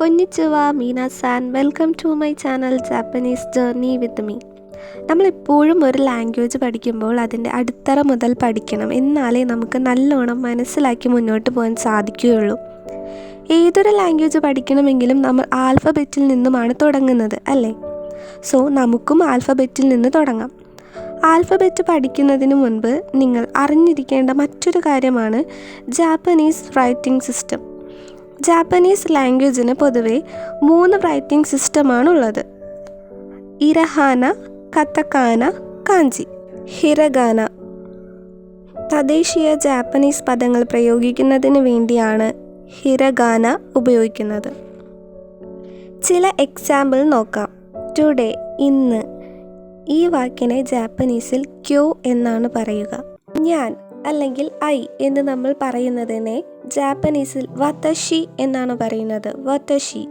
കൊന്നിച്ചുവ മീന San welcome to my channel Japanese journey with me നമ്മളെപ്പോഴും ഒരു ലാംഗ്വേജ് പഠിക്കുമ്പോൾ അതിന്റെ അടിത്തറ മുതൽ പഠിക്കണം. എന്നാലേ നമുക്ക് നല്ലോണം മനസ്സിലാക്കി മുന്നോട്ട് പോകാൻ സാധിക്കുകയുള്ളൂ. ഏതൊരു ലാംഗ്വേജ് പഠിക്കണമെങ്കിലും നമ്മൾ ആൽഫബറ്റിൽ നിന്നുമാണ് തുടങ്ങുന്നത് അല്ലേ? സോ നമുക്കും ആൽഫബറ്റിൽ നിന്ന് തുടങ്ങാം. ആൽഫബറ്റ് പഠിക്കുന്നതിന് മുൻപ് നിങ്ങൾ അറിഞ്ഞിരിക്കേണ്ട മറ്റൊരു കാര്യമാണ് ജാപ്പനീസ് റൈറ്റിംഗ് സിസ്റ്റം ജാപ്പനീസ് ലാംഗ്വേജിന് പൊതുവെ മൂന്ന് റൈറ്റിംഗ് സിസ്റ്റമാണുള്ളത് ഇരഹാന കത്തക്കാന കാഞ്ചി ഹിരഗാന തദ്ദേശീയ ജാപ്പനീസ് പദങ്ങൾ പ്രയോഗിക്കുന്നതിന് വേണ്ടിയാണ് ഹിരഗാന ഉപയോഗിക്കുന്നത്. ചില എക്സാമ്പിൾ നോക്കാം. ടുഡേ ഇന്ന് ഈ വാക്കിനെ ജാപ്പനീസിൽ ക്യോ എന്നാണ് പറയുക. ഞാൻ അല്ലെങ്കിൽ ഐ എന്ന് നമ്മൾ പറയുന്നതിനെ ജാപ്പനീസിൽ വതഷി എന്നാണ് പറയുന്നത്. വതഷി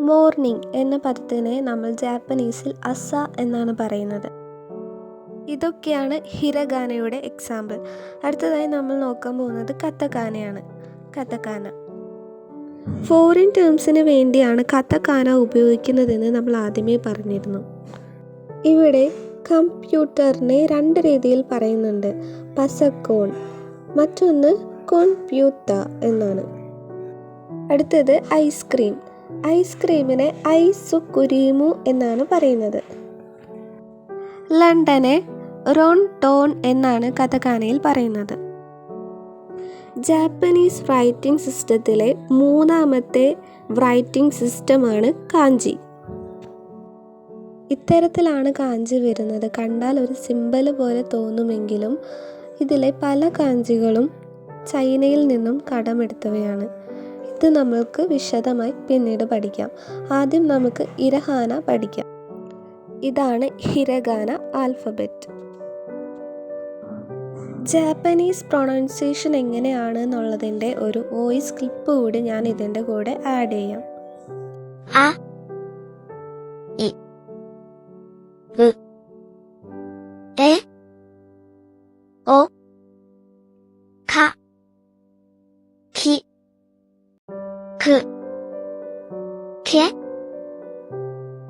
മോർണിംഗ് എന്ന പദത്തിനെ നമ്മൾ ജാപ്പനീസിൽ അസ എന്നാണ് പറയുന്നത്. ഇതൊക്കെയാണ് ഹിരഗാനയുടെ എക്സാമ്പിൾ അടുത്തതായി നമ്മൾ നോക്കാൻ പോകുന്നത് കത്തക്കാനയാണ് കത്തക്കാന ഫോറിൻ ടേംസിന് വേണ്ടിയാണ് കത്തക്കാന ഉപയോഗിക്കുന്നതെന്ന് നമ്മൾ ആദ്യമേ പറഞ്ഞിരുന്നു. ഇവിടെ കമ്പ്യൂട്ടറിനെ രണ്ട് രീതിയിൽ പറയുന്നുണ്ട്. പസക്കോൺ മറ്റൊന്ന് കോൺപ്യൂത്ത എന്നാണ്. അടുത്തത് ഐസ്ക്രീം. ഐസ്ക്രീമിനെ ഐസു കുരീമു എന്നാണ് പറയുന്നത്. ലണ്ടനെ റോൺ ടോൺ എന്നാണ് കഥകാനയിൽ പറയുന്നത്. ജാപ്പനീസ് റൈറ്റിംഗ് സിസ്റ്റത്തിലെ മൂന്നാമത്തെ റൈറ്റിംഗ് സിസ്റ്റമാണ് കാഞ്ചി. ഇത്തരത്തിലാണ് കാഞ്ചി വരുന്നത്. കണ്ടാൽ ഒരു സിമ്പൽ പോലെ തോന്നുമെങ്കിലും ഇതിലെ പല കാഞ്ചികളും ചൈനയിൽ നിന്നും കടമെടുത്തവയാണ്. ഇത് നമ്മൾക്ക് വിശദമായി പിന്നീട് പഠിക്കാം. ആദ്യം നമുക്ക് ഇരഹാന പഠിക്കാം. ഇതാണ് ഹിരഗാന ആൽഫബറ്റ്. ജാപ്പനീസ് പ്രൊണൗൺസിയേഷൻ എങ്ങനെയാണ് എന്നുള്ളതിന്റെ ഒരു വോയിസ് ക്ലിപ്പ് കൂടി ഞാൻ ഇതിന്റെ കൂടെ ആഡ് ചെയ്യാം. う、え、お、か、き、く、け、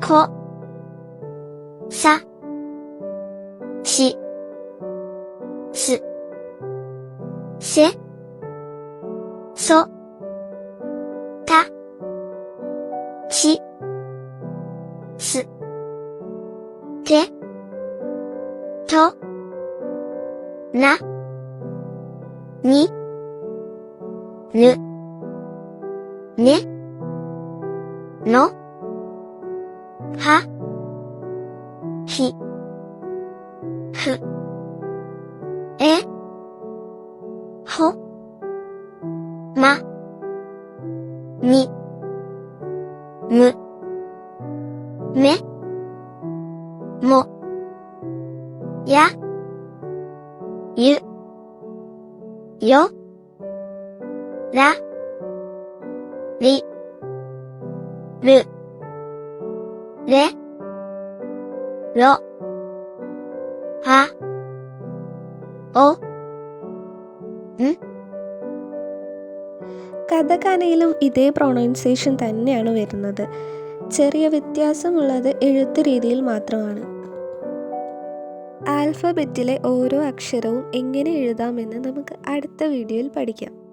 こ、さ、し、す、せ、そ、た、ち、す。て。と。な。に。ぬ。ね。の。は。ひ。ふ。え。ほ。ま。に。む。め。ゆ、よ、ら、り、る、れ、ろ、は、お、んകഥകനയിലും ഇതേ പ്രൊണൗൺസിയേഷൻ തന്നെയാണ് വരുന്നത് ചെറിയ വ്യത്യാസമുള്ളത് എഴുത്ത് രീതിയിൽ മാത്രമാണ് ആൽഫബറ്റിലെ ഓരോ അക്ഷരവും എങ്ങനെ എഴുതാമെന്ന് നമുക്ക് അടുത്ത വീഡിയോയിൽ പഠിക്കാം.